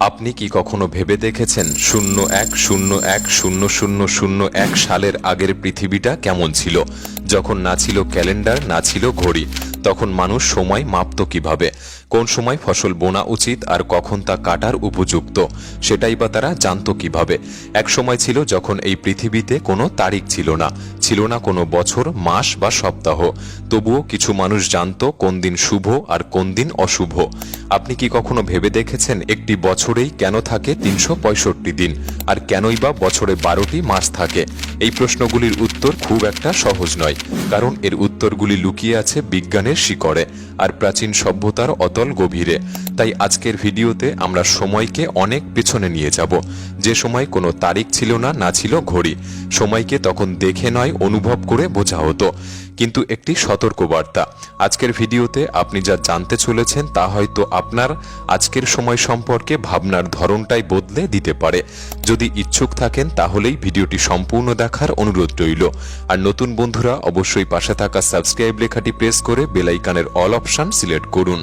আপনি কি কখনো ভেবে দেখেছেন শূন্য এক শূন্য এক শূন্য শূন্য শূন্য এক সালের আগের পৃথিবীটা কেমন ছিল? যখন না ছিল ক্যালেন্ডার, না ছিল ঘড়ি। তখন মানুষ সময় মাপত কীভাবে? কোন সময় ফসল বোনা উচিত আর কখন তা কাটার উপযুক্ত? সেটাই বা তারা জানতো কীভাবে? এক সময় ছিল যখন এই পৃথিবীতে কোনো তারিখ ছিল না ছিল না কোনো বছর, মাস বা সপ্তাহ। তবুও কিছু মানুষ জানতো কোন দিন শুভ আর কোন দিন অশুভ। আপনি কি কখনো ভেবে দেখেছেন একটি বছরেই কেন থাকে তিনশো পঁয়ষট্টি দিন আর কেনই বা বছরে বারোটি মাস থাকে? এই প্রশ্নগুলির উত্তর খুব একটা সহজ নয়, কারণ এর উত্তরগুলি লুকিয়ে আছে বিজ্ঞানের শিকড়ে, আর প্রাচীন সভ্যতার অতল গভীরে। তাই আজকের ভিডিওতে আমরা সময়কে অনেক পেছনে নিয়ে যাব। যে সময় কোনো তারিখ ছিল না না ছিল ঘড়ি। সময়কে তখন দেখে নয়, অনুভব করে বোঝা হতো। কিন্তু একটি সতর্কবার্তা। আজকের ভিডিওতে আপনি যা জানতে চলেছেন তা হয়তো আপনার আজকের সময় সম্পর্কে ভাবনার ধরনটাই বদলে দিতে পারে। যদি ইচ্ছুক থাকেন তাহলেই ভিডিওটি সম্পূর্ণ দেখার অনুরোধ রইল। আর নতুন বন্ধুরা, অবশ্যই পাশে থাকা সাবস্ক্রাইব লেখাটি প্রেস করে বেলাইকানের অল অপশন সিলেক্ট করুন।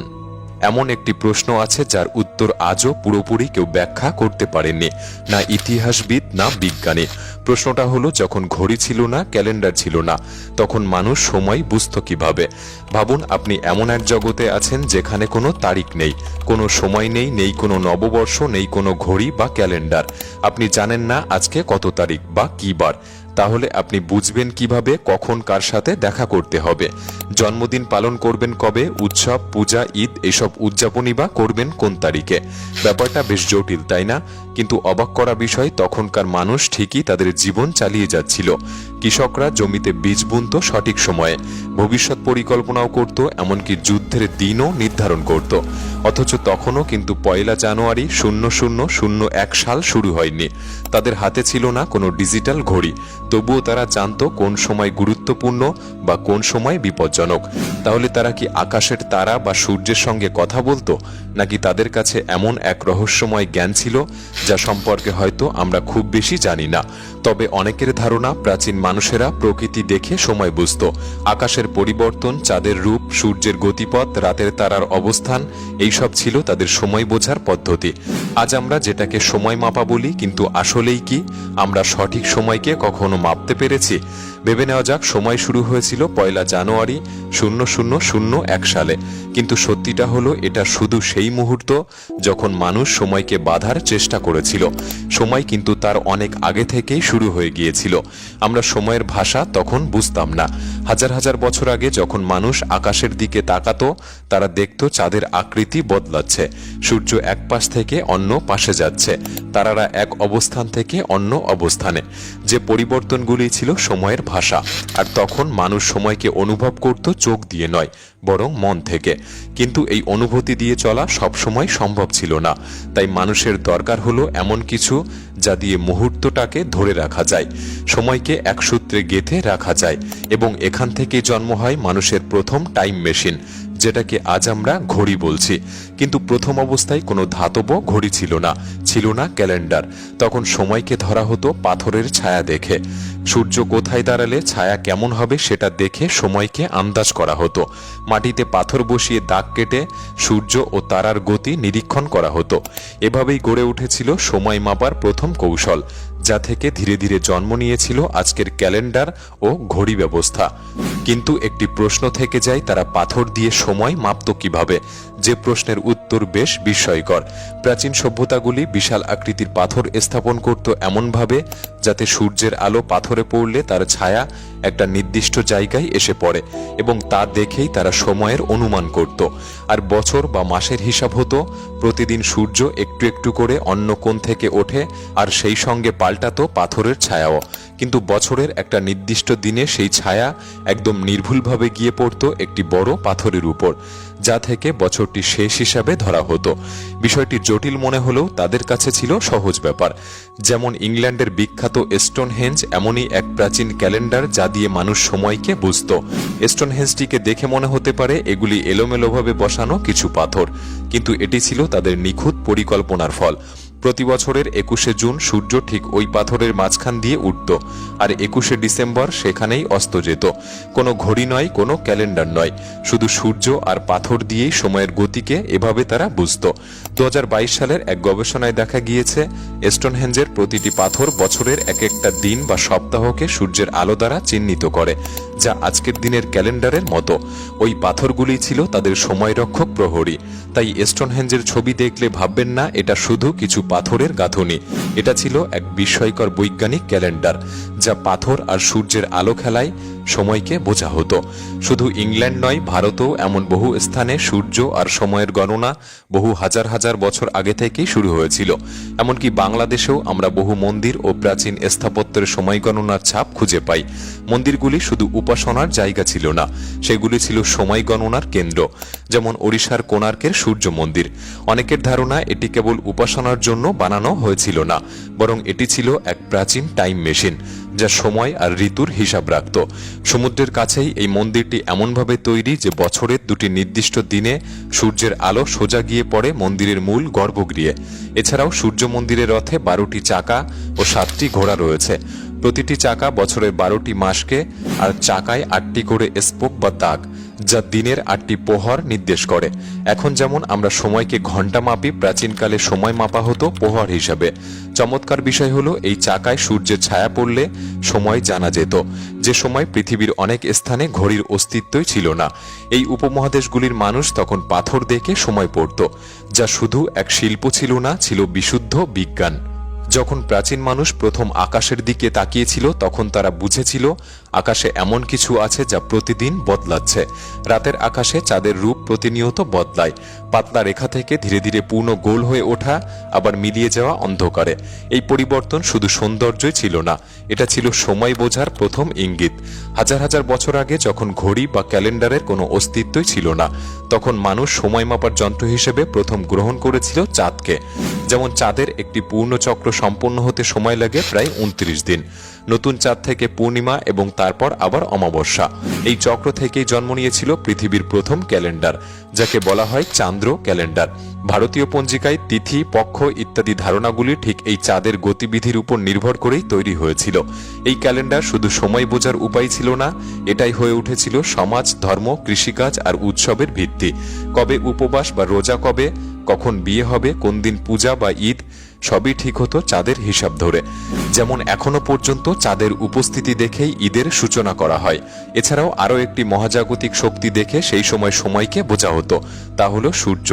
এমন একটি প্রশ্ন আছে যার উত্তর আজও পুরোপুরি কেউ ব্যাখ্যা করতে পারেননি, না ইতিহাসবিদ, না বিজ্ঞানী। প্রশ্নটা হলো, যখন ঘড়ি ছিল না, ক্যালেন্ডার ছিল না, তখন মানুষ সময় বুঝত কীভাবে? ভাবুন, আপনি এমন এক জগতে আছেন যেখানে কোনো তারিখ নেই, কোনো সময় নেই নেই কোনো নববর্ষ, নেই কোনো ঘড়ি বা ক্যালেন্ডার। আপনি জানেন না আজকে কত তারিখ বা কি বার। তাহলে আপনি বুঝবেন কীভাবে, কখন কার সাথে দেখা করতে হবে। জন্মদিন পালন করবেন কবে, উৎসব, পূজা, ঈদ, এসব উদযাপনই বা করবেন কোন তারিখে। ব্যাপারটা বেশ জটিল, তাই না? কিন্তু অবাক করা বিষয়, তখনকার মানুষ ঠিকই তাদের জীবন চালিয়ে যাচ্ছিল। কৃষকরা জমিতে বীজ বুনত সঠিক সময়ে। ভবিষ্যৎ পরিকল্পনাও করত, এমনকি যুদ্ধের দিনও নির্ধারণ করত। অথচ তখনও কিন্তু পয়লা জানুয়ারি শূন্য শূন্য শূন্য এক সাল শুরু হয়নি। তাদের হাতে ছিল না কোনো ডিজিটাল ঘড়ি। তবুও তারা জানতো কোন সময় গুরুত্বপূর্ণ বা কোন সময় বিপজ্জনক। তাহলে তারা কি আকাশের তারা বা সূর্যের সঙ্গে কথা বলতো, নাকি তাদের কাছে এমন এক রহস্যময় জ্ঞান ছিল যা সম্পর্কে হয়তো আমরা খুব বেশি জানি না। তবে অনেকের ধারণা প্রাচীন মানুষেরা প্রকৃতি দেখে সময় বুঝত। আকাশের পরিবর্তন, চাঁদের রূপ, সূর্যের গতিপথ, রাতের তারার অবস্থান, এইসব ছিল তাদের সময় বোঝার পদ্ধতি। আজ আমরা যেটাকে সময় মাপা বলি, কিন্তু আসলেই কি? আমরা সঠিক সময়কে কখনো মাপতে পেরেছি? ভেবে নেওয়া যাক, সময় শুরু হয়েছিল পয়লা জানুয়ারি শূন্য শূন্য শূন্য এক সালে। কিন্তু সত্যিটা হলো, এটা শুধু সেই মুহূর্ত যখন মানুষ সময়কে বাধার চেষ্টা করেছিল। সময় কিন্তু তার অনেক আগে থেকেই শুরু হয়ে গিয়েছিল। আমরা সময়ের ভাষা তখন বুঝতাম না। হাজার হাজার বছর আগে যখন মানুষ আকাশের দিকে তাকাতো, তারা দেখত চাঁদের আকৃতি বদলাচ্ছে। সূর্য এক পাশ থেকে অন্য পাশে যাচ্ছে। তারারা এক অবস্থান থেকে অন্য অবস্থানে। যে পরিবর্তনগুলি ছিল সময়ের ভাষা। আর তখন মানুষ সময়কে অনুভব করত চোখ দিয়ে নয়, বরং মন থেকে। কিন্তু এই অনুভূতি দিয়ে চলা সবসময় সম্ভব ছিল না। তাই মানুষের দরকার হলো এমন কিছু যা দিয়ে মুহূর্তটাকে ধরে রাখা যায়, সময়কে এক সূত্রে গেঁথে রাখা যায়। এবং এখান থেকে জন্ম হয় মানুষের প্রথম টাইম মেশিন যেটাকে আজ আমরা ঘড়ি বলছি। কিন্তু প্রথম অবস্থায় কোনো ধাতব ঘড়ি ছিল না ছিল না ক্যালেন্ডার। তখন সময়কে ধরা হতো পাথরের ছায়া দেখে। সূর্য কোথায় দাঁড়ালে ছায়া কেমন হবে সেটা দেখে সময়কে আন্দাজ করা হতো। মাটিতে পাথর বসিয়ে দাগ কেটে সূর্য ও তারার গতি নিরীক্ষণ করা হতো। এভাবেই গড়ে উঠেছিল সময় মাপার প্রথম কৌশল। যা থেকে ধীরে ধীরে জন্ম নিয়েছিল আজকের ক্যালেন্ডার ও ঘড়ি ব্যবস্থা। কিন্তু একটি প্রশ্ন থেকে যায়, তারা পাথর দিয়ে সময় মাপত কীভাবে? যে প্রশ্নের উত্তর বেশ বিস্ময়কর। প্রাচীন সভ্যতাগুলি বিশাল আকৃতির পাথর স্থাপন করত এমনভাবে যাতে সূর্যের আলো পাথরে পড়লে তার ছায়া একটা নির্দিষ্ট জায়গায় এসে পড়ে এবং তা দেখেই তারা সময়ের অনুমান করত। আর বছর বা মাসের হিসাব হতো, প্রতিদিন সূর্য একটু একটু করে অন্য কোণ থেকে ওঠে আর সেই সঙ্গে পাল্টাতো পাথরের ছায়াও। কিন্তু বছরের একটা নির্দিষ্ট দিনে সেই ছায়া একদম নির্ভুলভাবে গিয়ে পড়ত একটি বড় পাথরের উপর। যা থেকে বছরটি শেষ হিসাবে ধরা হতো। বিষয়টি জটিল মনে হলেও তাদের কাছে ছিল সহজ ব্যাপার। যেমন ইংল্যান্ডের বিখ্যাত স্টোনহেঞ্জ, এমনই এক প্রাচীন ক্যালেন্ডার যা দিয়ে মানুষ সময়কে বুঝত। স্টোনহেঞ্জটিকে দেখে মনে হতে পারে এগুলি এলোমেলোভাবে বসানো কিছু পাথর, কিন্তু এটি ছিল তাদের নিখুঁত পরিকল্পনার ফল। প্রতি বছরের একুশে জুন সূর্য ঠিক ওই পাথরের মাঝখান দিয়ে উঠত, আর একুশে ডিসেম্বর সেখানেই অস্ত যেত। কোনো ঘড়ি নয়, কোনো ক্যালেন্ডার নয়, শুধু সূর্য আর পাথর পাথর দিয়েই সময়ের গতিকে এভাবে তারা বুঝত। দু সালের এক গবেষণায় দেখা গিয়েছে, স্টোনহেঞ্জের প্রতিটি পাথর বছরের এক একটা দিন বা সপ্তাহকে সূর্যের আলো দ্বারা চিহ্নিত করে, যা আজকের দিনের ক্যালেন্ডারের মতো। ওই পাথরগুলি ছিল তাদের সময়রক্ষক প্রহরী। তাই স্টোনহেঞ্জের ছবি দেখলে ভাববেন না, এটা শুধু কিছু পাথরের গাঁথনি। এটা ছিল এক বিস্ময়কর বৈজ্ঞানিক ক্যালেন্ডার, যা পাথর আর সূর্যের আলো খেলায় সময়কে বোঝা হতো। শুধু ইংল্যান্ড নয়, ভারতেও এমন বহু স্থানে সূর্য আর সময়ের গণনা বহু হাজার হাজার বছর আগে থেকেই শুরু হয়েছিল। এমনকি বাংলাদেশেও আমরা বহু মন্দির ও প্রাচীন স্থাপত্যের সময় গণনার ছাপ খুঁজে পাই। মন্দিরগুলি শুধু উপাসনার জায়গা ছিল না, সেগুলি ছিল সময় গণনার কেন্দ্র, যেমন ওড়িশার কোণার্কের সূর্য মন্দির। অনেকের ধারণা এটি কেবল উপাসনার জন্য বানানো হয়েছিল না, বরং এটি ছিল এক প্রাচীন টাইম মেশিন। যা সময় আর ঋতুর হিসাব রাখত। সমুদ্রের কাছেই এই মন্দিরটি এমনভাবে তৈরি যে বছরের দুটি নির্দিষ্ট দিনে সূর্যের আলো সোজা গিয়ে পড়ে মন্দিরের মূল গর্ভগৃহে। এছাড়াও সূর্য মন্দিরের রথে বারোটি চাকা ও সাতটি ঘোড়া রয়েছে। প্রতিটি চাকা বছরের বারোটি মাসকে আর চাকায় আটটি করে স্পোক বা দাগ। যা দিনের আটটি পোহর নির্দেশ করে। এখন যেমন আমরা সময়কে ঘণ্টা মাপি, প্রাচীনকালে সময় মাপা হতো পোহর হিসাবে। চমৎকার বিষয় হলো, এই চাকায় সূর্যের ছায়া পড়লে সময় জানা যেত। যে সময় পৃথিবীর অনেক স্থানে ঘড়ির অস্তিত্বই ছিল না। এই উপমহাদেশগুলির মানুষ তখন পাথর দেখে সময় পড়ত, যা শুধু এক শিল্প ছিল না, ছিল বিশুদ্ধ বিজ্ঞান। যখন প্রাচীন মানুষ প্রথম আকাশের দিকে তাকিয়েছিল, তখন তারা বুঝেছিল, আকাশে এমন কিছু আছে যা প্রতিদিন বদলাচ্ছে। রাতের আকাশে চাঁদের রূপ প্রতিনিয়ত বদলায়। পাতলা রেখা থেকে ধীরে ধীরে পূর্ণ গোল হয়ে ওঠা, আবার মিলিয়ে যাওয়া অন্ধকারে। এই পরিবর্তন শুধু সৌন্দর্যই ছিল না, এটা ছিল সময় বোঝার প্রথম ইঙ্গিত। হাজার হাজার বছর আগে যখন ঘড়ি বা ক্যালেন্ডারের কোনো অস্তিত্বই ছিল না তখন মানুষ সময় মাপার যন্ত্র হিসেবে প্রথম গ্রহণ করেছিল চাঁদকে। যেমন চাঁদের একটি পূর্ণ চক্র সম্পন্ন হতে সময় লাগে প্রায় উনত্রিশ দিন। নতুন চাঁদ থেকে পূর্ণিমা এবং তারপর আবার অমাবস্যা। এই চক্র থেকেই জন্ম নিয়েছিল পৃথিবীর প্রথম ক্যালেন্ডার, যাকে বলা হয় চান্দ্র ক্যালেন্ডার। ভারতীয় পঞ্জিকায় তিথি, পক্ষ ইত্যাদি ধারণাগুলি ঠিক এই চাঁদের গতিবিধির উপর নির্ভর করেই তৈরি হয়েছিল। এই ক্যালেন্ডার শুধু সময় বোঝার উপায় ছিল না, এটাই হয়ে উঠেছিল সমাজ, ধর্ম, কৃষিকাজ আর উৎসবের ভিত্তি। কবে উপবাস বা রোজা কবে কখন বিয়ে হবে, কোন দিন পূজা বা ঈদ, সবই ঠিক হতো চাঁদের হিসাব ধরে। যেমন এখনও পর্যন্ত চাঁদের উপস্থিতি দেখেই ঈদের সূচনা করা হয়। এছাড়াও আরও একটি মহাজাগতিক শক্তি দেখে সেই সময় সময়কে বোঝা হতো, তা হলো সূর্য।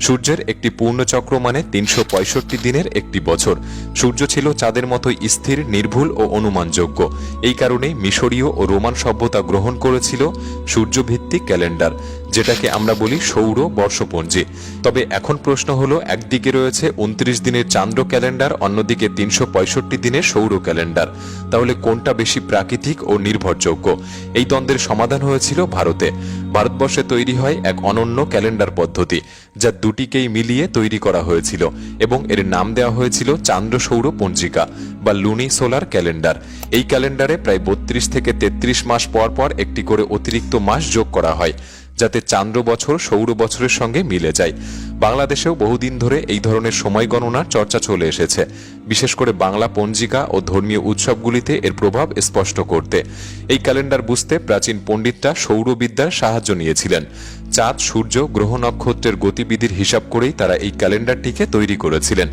সূর্যের একটি পূর্ণচক্র মানে তিনশো পঁয়ষট্টি দিনের একটি বছর। সূর্য ছিল চাঁদের মতো স্থির, নির্ভুল ও অনুমানযোগ্য। এই কারণেই মিশরীয় ও রোমান সভ্যতা গ্রহণ করেছিল সূর্যভিত্তিক ক্যালেন্ডার। যেটাকে আমরা বলি সৌর বর্ষপঞ্জি। তবে এখন প্রশ্ন হলো, একদিকে রয়েছে উনত্রিশ দিনের চান্দ্র ক্যালেন্ডার, অন্যদিকে তিনশো পঁয়ষট্টি দিনের সৌর ক্যালেন্ডার। তাহলে কোনটা বেশি প্রাকৃতিক ও নির্ভরযোগ্য? এই দ্বন্দ্বের সমাধান হয়েছিল ভারতে। ভারতবর্ষে তৈরি হয় এক অনন্য ক্যালেন্ডার পদ্ধতি, যা দুটিকেই মিলিয়ে তৈরি করা হয়েছিল এবং এর নাম দেওয়া হয়েছিল চান্দ্র সৌর পঞ্জিকা বা লুনি সোলার ক্যালেন্ডার। এই ক্যালেন্ডারে প্রায় বত্রিশ থেকে তেত্রিশ মাস পর পর একটি করে অতিরিক্ত মাস যোগ করা হয়। যাতে চান্দ্র বছর, সৌর বছরের সঙ্গে মিলে যায়। বাংলাদেশেও বহুদিন ধরে এই ধরনের সময় গণনার চর্চা চলে এসেছে। বিশেষ করে বাংলা পঞ্জিকা ও ধর্মীয় উৎসবগুলিতে এর প্রভাব স্পষ্ট করতে। এই ক্যালেন্ডার বুঝতে প্রাচীন পণ্ডিতরা সৌরবিদ্যার সাহায্য নিয়েছিলেন। চাঁদ, সূর্য, গ্রহ নক্ষত্রের গতিবিধির হিসাব করেই তারা এই ক্যালেন্ডারটিকে তৈরি করেছিলেন।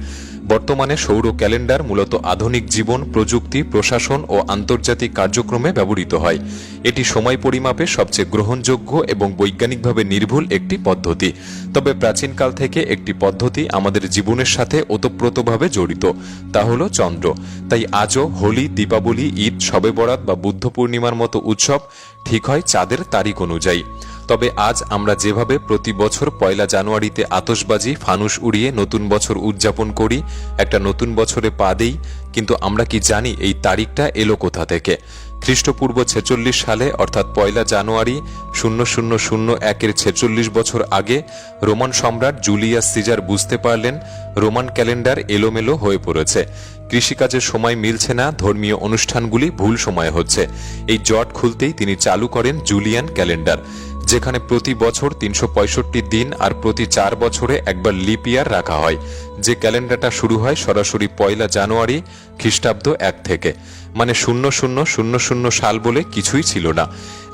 বর্তমানে সৌর ক্যালেন্ডার মূলত আধুনিক জীবন, প্রযুক্তি, প্রশাসন ও আন্তর্জাতিক কার্যক্রমে ব্যবহৃত হয়। এটি সময় পরিমাপে সবচেয়ে গ্রহণযোগ্য এবং বৈজ্ঞানিকভাবে নির্ভুল একটি পদ্ধতি। তবে প্রাচীনকাল থেকে একটি পদ্ধতি আমাদের জীবনের সাথে ওতপ্রোতভাবে জড়িত। তা হল চন্দ্র। তাই আজও হোলি, দীপাবলি, ঈদ, শবে বরাত বা বুদ্ধ পূর্ণিমার মতো উৎসব ঠিক হয় চাঁদের তারিখ অনুযায়ী। তবে আজ আমরা যেভাবে প্রতি বছর পয়লা জানুয়ারিতে আতসবাজি ফানুস উড়িয়ে নতুন বছর উদযাপন করি, একটা নতুন বছরে পা দেই, কিন্তু আমরা কি জানি এই তারিখটা এলো কোথা থেকে? খ্রিস্টপূর্ব ছেচল্লিশ সালে, অর্থাৎ পয়লা জানুয়ারি, শূন্য শূন্য শূন্য একের ছেচল্লিশ বছর আগে, রোমান সম্রাট জুলিয়াস সিজার বুঝতে পারলেন, রোমান ক্যালেন্ডার এলোমেলো হয়ে পড়েছে। কৃষিকাজের সময় মিলছে না, ধর্মীয় অনুষ্ঠানগুলি ভুল সময়ে হচ্ছে। এই জট খুলতেই তিনি চালু করেন জুলিয়ান ক্যালেন্ডার। যেখানে প্রতি বছর তিনশো পঁয়ষট্টি দিন আর প্রতি চার বছরে একবার লিপ ইয়ার রাখা হয়। যে ক্যালেন্ডারটা শুরু হয় সরাসরি পয়লা জানুয়ারি খ্রিস্টাব্দ এক থেকে। মানে শূন্য শূন্য শূন্য শূন্য সাল বলে কিছুই ছিল না।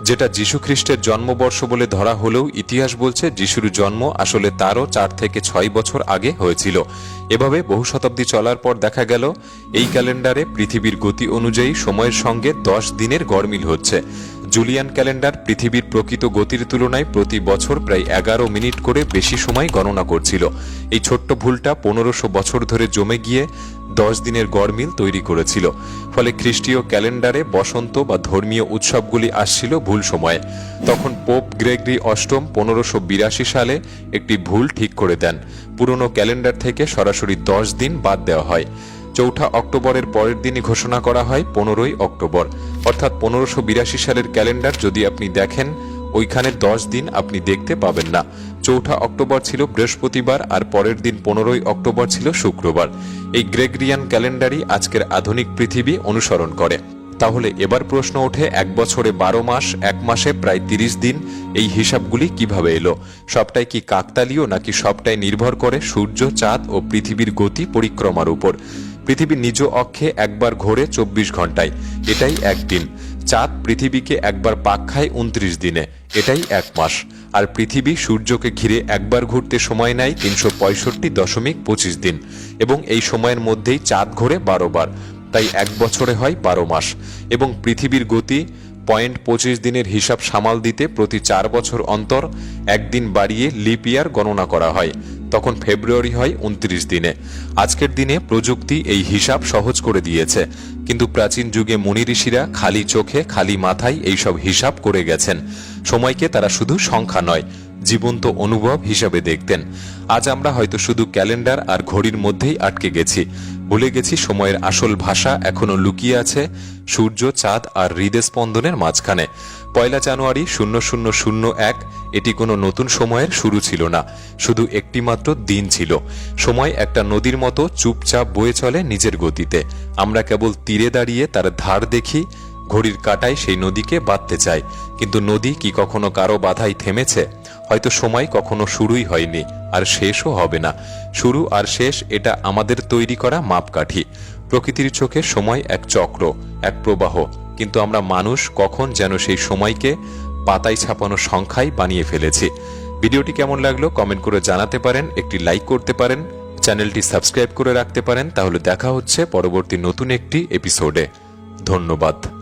যেটা যীশু খ্রিস্টের জন্মবর্ষ বলে ধরা হলেও ইতিহাস বলছে যিশুর জন্ম আসলে তারও চার থেকে ছয় বছর আগে হয়েছিল। এভাবে বহু শতাব্দী চলার পর দেখা গেল, এই ক্যালেন্ডারে পৃথিবীর গতি অনুযায়ী সময়ের সঙ্গে দশ দিনের গড়মিল হচ্ছে। জুলিয়ান ক্যালেন্ডার পৃথিবীর প্রকৃত গতির তুলনায় প্রতি বছর প্রায় এগারো মিনিট করে বেশি সময় গণনা করছিল। এই ছোট্ট ভুলটা পনেরোশো বছর ধরে জমে গিয়ে দশ দিনের গড়মিল তৈরি করেছিল। ফলে খ্রিস্টীয় ক্যালেন্ডারে বসন্ত বা ধর্মীয় উৎসবগুলি আসছিল ভুল সময়ে। তখন পোপ গ্রেগরি অষ্টম পনেরোশো বিরাশি সালে একটি ভুল ঠিক করে দেন। পুরনো ক্যালেন্ডার থেকে সরাসরি দশ দিন বাদ দেওয়া হয়। চৌঠা অক্টোবরের পরের দিনই ঘোষণা করা হয় পনেরোই অক্টোবর। অর্থাৎ পনেরোশো বিরাশি সালের ক্যালেন্ডার যদি আপনি দেখেন ওইখানে দশ দিন আপনি দেখতে পাবেন না। চৌঠা অক্টোবর ছিল বৃহস্পতিবার আর পরের দিন পনেরোই অক্টোবর ছিল শুক্রবার। এই গ্রেগরিয়ান ক্যালেন্ডারই আজকের আধুনিক পৃথিবী অনুসরণ করে। তাহলে এবার প্রশ্ন ওঠে, এক বছরে বারো মাস, এক মাসে প্রায় তিরিশ দিন, এই হিসাবগুলি কীভাবে এলো? সবটাই কি কাকতালীয় নাকি সবটাই নির্ভর করে সূর্য, চাঁদ ও পৃথিবীর গতি পরিক্রমার উপর? পৃথিবীর নিজ অক্ষে একবার ঘোরে চব্বিশ ঘন্টায় এটাই একদিন। চাঁদ পৃথিবীকে একবার পাক খায় উনত্রিশ দিনে। এটাই এক মাস। আর পৃথিবী সূর্যকে ঘিরে একবার ঘুরতে সময় নেয় তিনশো পঁয়ষট্টি দশমিক পঁচিশ দিন। এবং এই সময়ের মধ্যেই চাঁদ ঘোরে বারো বার। তাই এক বছরে হয় বারো মাস। এবং পৃথিবীর গতি পয়েন্ট পঁচিশ দিনের হিসাব সামাল দিতে প্রতি চার বছর অন্তর একদিন বাড়িয়ে লিপ ইয়ার গণনা করা হয়। তখন ফেব্রুয়ারি হয় উনত্রিশ দিনে। আজকের দিনে প্রযুক্তি এই হিসাব সহজ করে দিয়েছে। কিন্তু প্রাচীন যুগে মুনি ঋষিরা খালি চোখে, খালি মাথায় এইসব হিসাব করে গেছেন। সময়কে তারা শুধু সংখ্যা নয়, জীবন্ত অনুভব হিসাবে দেখতেন। আজ আমরা হয়তো শুধু ক্যালেন্ডার আর ঘড়ির মধ্যেই আটকে গেছি। ভুলে গেছি সময়ের আসল ভাষা এখনও লুকিয়ে আছে, সূর্য, চাঁদ আর হৃদস্পন্দনের মাঝখানে। পয়লা জানুয়ারি শূন্য শূন্য শূন্য এক, এটি কোনো নতুন সময়ের শুরু ছিল না, শুধু একটি মাত্র দিন ছিল। সময় একটা নদীর মতো চুপচাপ বয়ে চলে নিজের গতিতে। আমরা কেবল তীরে দাঁড়িয়ে তার ধার দেখি, ঘড়ির কাটায় সেই নদীকে বাঁধতে চাই। কিন্তু নদী কি কখনো কারও বাধাই থেমেছে? হয়তো সময় কখনো শুরুই হয়নি, আর শেষও হবে না। শুরু আর শেষ, এটা আমাদের তৈরি করা মাপকাঠি। প্রকৃতির চোখে সময় এক চক্র, এক প্রবাহ। কিন্তু আমরা মানুষ কখন যেন সেই সময়কে পাতায় ছাপানো সংখ্যায় বানিয়ে ফেলেছি। ভিডিওটি কেমন লাগল কমেন্ট করে জানাতে পারেন, একটি লাইক করতে পারেন, চ্যানেলটি সাবস্ক্রাইব করে রাখতে পারেন, তাহলে দেখা হচ্ছে পরবর্তী নতুন একটি এপিসোডে। ধন্যবাদ।